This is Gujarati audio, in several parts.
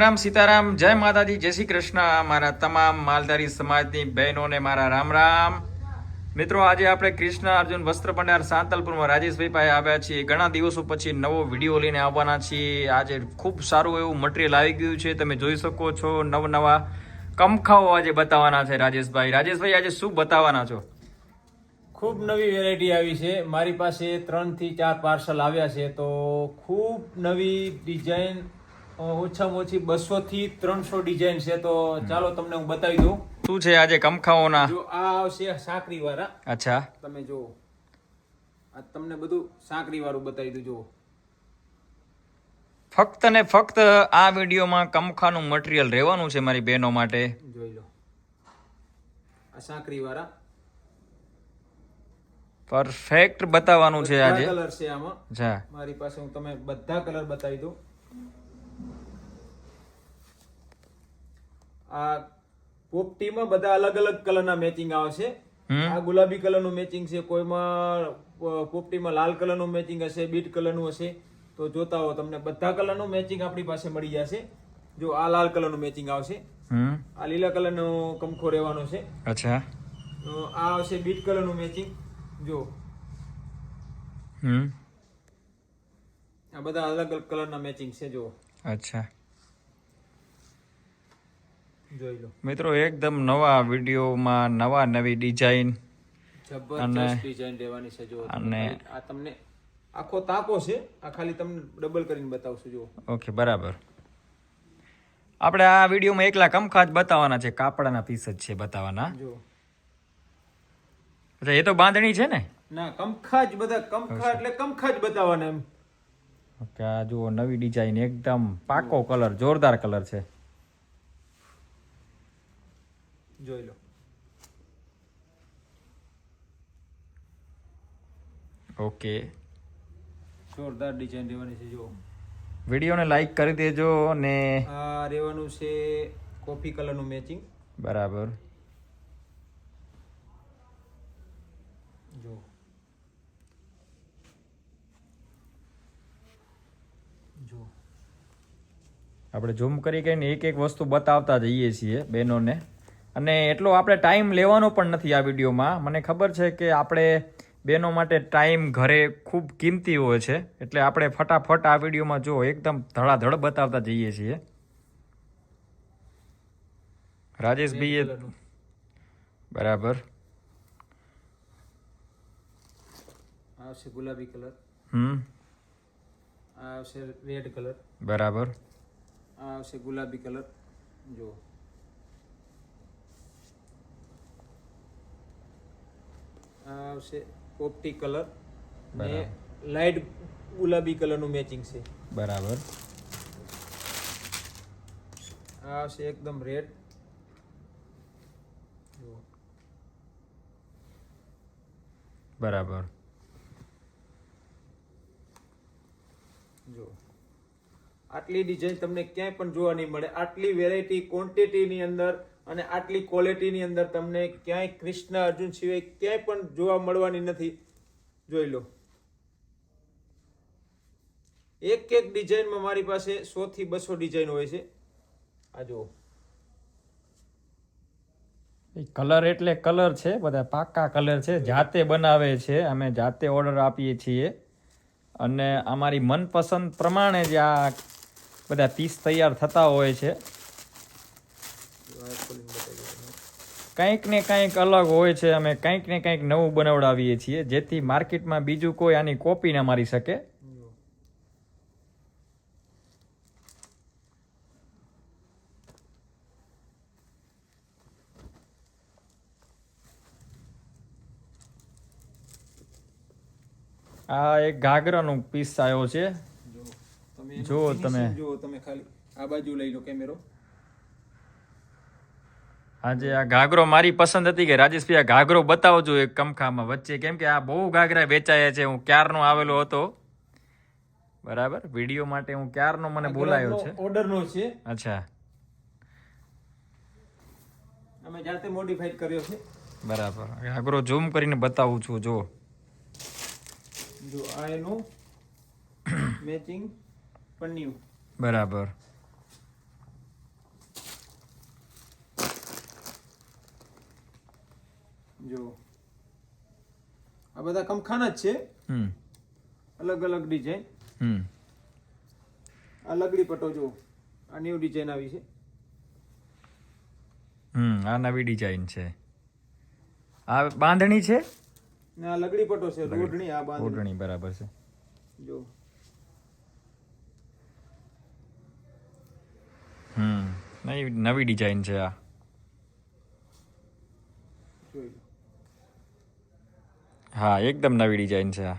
રામ સીતારામ, જય માતાજી, જય શ્રી કૃષ્ણ. મારા તમામ માલધારી સમાજની બહેનોને મારા રામ રામ. મિત્રો, આજે આપણે કૃષ્ણ અર્જુન વસ્ત્ર ભંડાર સાંતલપુરમાં રાજેશભાઈ પાસે આવ્યા છીએ. ઘણા દિવસો પછી નવો વીડિયો લઈને આવવાના છીએ. આજે ખૂબ સારું એવું મટીરિયલ આવી ગયું છે. તમે જોઈ શકો છો નવનવા કમખાઓ આજે બતાવવાના છે રાજેશભાઈ. રાજેશભાઈ, આજે શું બતાવવાના છો? ખૂબ નવી વેરાયટી આવી છે. મારી પાસે ત્રણથી ચાર પાર્સલ આવ્યા છે. તો ખૂબ નવી ડિઝાઇન ઓછામાં ઓછી બસો થી ત્રણસો ડિઝાઇન છે તો ચાલો તમને હું બતાવી દઉં. શું છે આજે કમખાઓના જો આ આવશે સાંકરી વાળા અચ્છા. તમે જુઓ. આ તમને બધું સાંકરી વાળું બતાવી દઉં જુઓ. ફક્ત ને ફક્ત આ વિડીયોમાં કમખાનું મટીરિયલ રહેવાનું છે મારી બહેનો માટે. જોઈ લો. આ સાંકરી વાળા પરફેક્ટ બતાવવાનું છે આજે. કલર છે આમાં. જા મારી પાસે હું તમે બધા કલર બતાવી દઉં. આ પોપટીમાં બધા અલગ અલગ કલરના મેચિંગ આવશે. આ ગુલાબી કલરનું મેચિંગ છે કોઈમાં પોપટીમાં લાલ કલરનું મેચિંગ હશે બીટ કલરનું હશે તો જોતા હો તમને બધા કલરનું મેચિંગ આપણી પાસે મળી જશે. જો આ લાલ કલરનું મેચિંગ આવશે. આ લીલા કલરનો કમખો રહેવાનો છે. અચ્છા. તો આ આવશે બીટ કલરનું મેચિંગ જો. હમ. આ બધા અલગ અલગ કલરના મેચિંગ છે જો. અચ્છા. મિત્રો એકદમ નવા વિડીયોમાં નવા નવી ડિઝાઇન અને ડિઝાઇન રહેવાની છે જો અને- આ તમને આખો તાકો છે. આ ખાલી તમને ડબલ કરીને બતાવશું જો ઓકે બરાબર. આપણે આ વિડીયોમાં એકલા કમખાજ બતાવવાના છે કાપડાના પીસ જ છે બતાવવાના. જો અચ્છા એ તો બાંધણી છે ને? ના કમખાજ બધા કમખા એટલે કમખાજ બતાવવાના એમ. ઓકે આ જુઓ નવી ડિઝાઇન એકદમ પાકો કલર જોરદાર કલર છે. જોઈ લો. ઓકે જોરદાર ડિઝાઇન રહેવાની છે જો વિડીયોને લાઈક કરી દેજો ને આ રહેવાનું છે કોફી કલરનું મેચિંગ બરાબર. જો જો આપણે ઝૂમ કરી કરીને એક એક વસ્તુ બતાવતા જઈએ છીએ બહેનોને. અને એટલો આપણે ટાઈમ લેવાનો પણ નથી આ વિડીયોમાં. મને ખબર છે કે આપણે બહેનો માટે ટાઈમ ઘરે ખૂબ કિંમતી હોય છે. એટલે આપણે ફટાફટ આ વિડીયોમાં જો એકદમ ધડાધડ બતાવતા જઈએ છીએ. રાજેશભાઈએ. બરાબર. આવશે ગુલાબી કલર. હમ. આવશે રેડ કલર. બરાબર. આવશે ગુલાબી કલર. જો આવશે પોપટી કલર ને લાઈટ ગુલાબી કલરનું મેચિંગ છે. બરાબર. આ આવશે એકદમ રેડ જો બરાબર. જો આટલી ડિઝાઇન તમને ક્યાંય પણ જોવા નહીં મળે. આટલી વેરાયટી ક્વોન્ટિટીની અંદર અને આટલી ક્વોલિટીની અંદર તમને ક્યાંય કૃષ્ણ, અર્જુન સિવાય ક્યાંય પણ જોવા મળવાની નથી. જોઈ લો. એક એક ડિઝાઇનમાં મારી પાસે સો થી બસો ડિઝાઇન હોય છે. આ જુઓ. કલર એટલે કલર છે, બધા પાકા કલર છે, જાતે બનાવે છે, અમે જાતે ઓર્ડર આપીએ છીએ. અને અમારી મનપસંદ પ્રમાણે જ આ બધા પીસ તૈયાર થતા હોય છે જો આ ખોલીને બતાવી દઉં તમને. કંઈક ને કંઈક અલગ હોય છે અમે કંઈક ને કંઈક નવું બનાવડાવીએ છીએ જેથી માર્કેટમાં બીજું કોઈ આની કોપી ના મારી શકે. આ એક ઘાઘરાનું પીસ આવ્યો છે. જો તમે જો તમે ખાલી આ બાજુ લઈ લો કેમેરો. આજે આ ઘાઘરો મારી પસંદ હતી કે રાજેશભાઈ આ ઘાઘરો બતાવજો એક કમખામાં વચ્ચે. કેમ કે આ બહુ ઘાઘરા વેચાયા છે. હું ક્યારનો આવેલો હતો? બરાબર? વીડિયો માટે હું ક્યારનો મને બોલાયો છે? ઓર્ડર નો છે. અચ્છા. અમે જાતે મોડિફાઈડ કર્યો છે. બરાબર. ઘાઘરો ઝૂમ કરીને બતાવું છું જો. જો આ એનું મેચિંગ પન્યું બરાબર. જો. આ બધા કમખાના જ છે. અલગ અલગ ડિઝાઇન આ લગડી પટો જો. આ ન્યૂ ડિઝાઇન આવી છે. હમ આ નવી ડિઝાઇન છે. આ બાંધણી છે? ને આ લગડી પટો છે રોડણી આ બાંધણી. ઓઢણી બરાબર છે. જો. હમ નવી ડિઝાઇન છે આ જોઈ લો હા એકદમ નવી ડિઝાઇન છે આ.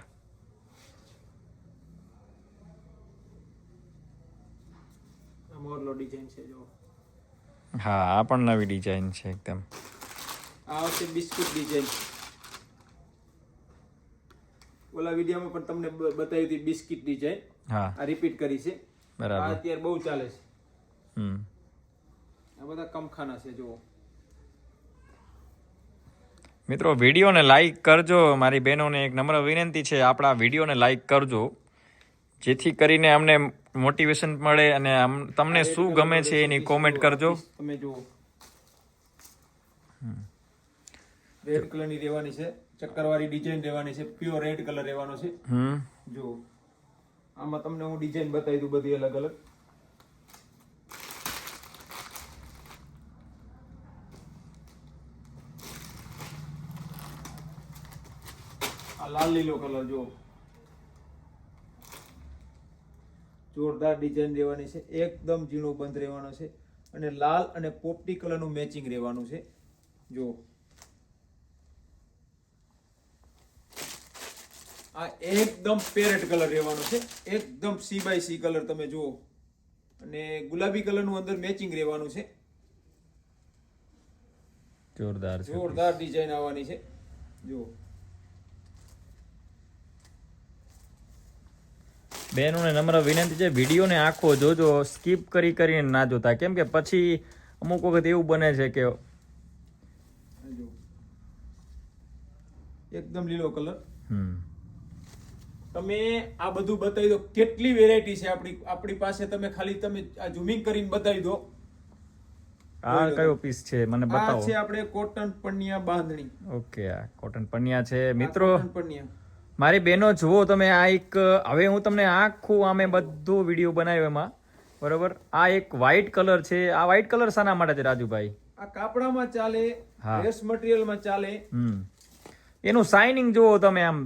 મોરલો ડિઝાઇન છે જો હા આ પણ નવી ડિઝાઇન છે એકદમ. આ આવશે બિસ્કિટ ડિઝાઇન ઓલા વિડીયોમાં પણ તમને બતાવી હતી બિસ્કિટ ડિઝાઇન હા. આ રિપીટ કરી છે. બરાબર. અત્યારે બહુ ચાલે છે. હમ. આ બધા કમખાના છે જુઓ. મિત્રો વિડીયોને લાઈક કરજો. મારી બહેનોને એક નમ્ર વિનંતી છે આપણા વિડીયોને લાઈક કરજો. જેથી કરીને અમને મોટિવેશન મળે અને તમને શું ગમે છે એની કોમેન્ટ કરજો. તમે જુઓ રેડ કલરની રહેવાની છે ચક્કરવાળી ડિઝાઇન રહેવાની છે પ્યોર રેડ કલર રહેવાનો છે. હમ. જુઓ આમાં તમને હું ડિઝાઇન બતાવી દઉં બધી અલગ અલગ લાલ લીલો કલર જુઓ. જોરદાર ડિઝાઇન રહેવાની છે. એકદમ ઝીણો બંધ રહેવાનો છે અને લાલ અને પોપટી કલરનું મેચિંગ રહેવાનું છે. જુઓ. આ એકદમ પેરેટ કલર રહેવાનો છે. એકદમ સી બાય સી કલર તમે જુઓ. અને ગુલાબી કલરનું અંદર મેચિંગ રહેવાનું છે. જોરદાર જોરદાર ડિઝાઇન આવવાની છે. જુઓ. બહેનોને નમ્ર વિનંતી છે વિડીયોને આખો જોજો સ્કીપ કરી કરીને ના જોતા. કેમ કે પછી અમુક વખત એવું બને છે કે એકદમ લીલો કલર. તમે આ બધું બતાવી દો કેટલી વેરાયટી છે આપણી આપણી પાસે તમે ખાલી તમે આ ઝૂમિંગ કરીને બતાવી દો. આ કયો પીસ છે મને આ છે આપણે કોટન પણિયા બાંધણી. ઓકે આ કોટન પન્યા છે. મિત્રો પન્નિયા મારી બહેનો જુઓ તમે આ એક હવે હું તમને આખું આમે બધું વીડિયો બનાવ્યો એમાં. બરોબર? આ એક વ્હાઈટ કલર છે. આ વ્હાઈટ કલર શાના માટે છે રાજુભાઈ? આ કાપડામાં ચાલે. ડ્રેસ મટીરિયલમાં ચાલે. એનું શાઇનિંગ જુઓ તમે આમ.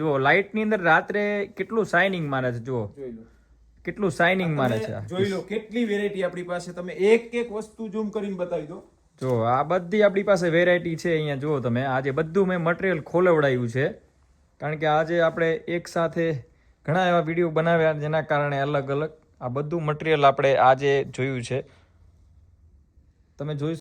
જુઓ લાઇટની અંદર રાત્રે કેટલું શાઇનિંગ મારે છે જુઓ. જોઈ લો. કેટલું શાઇનિંગ મારે છે. જોઈ લો કેટલી વેરાયટી આપણી પાસે. તમે એક એક વસ્તુ ઝૂમ કરીને બતાવી દો. જો આ બધી આપણી પાસે વેરાયટી છે અહીંયા જુઓ તમે. આજે બધું મેં મટીરિયલ ખોલવડાયું છે કારણ કે આજે આપણે એક સાથે ઘણા એવા વીડિયો બનાવ્યા જેના કારણે અલગ અલગ આ બધું મટીરિયલ આપણે આજે જોયું છે. તમે જોઈ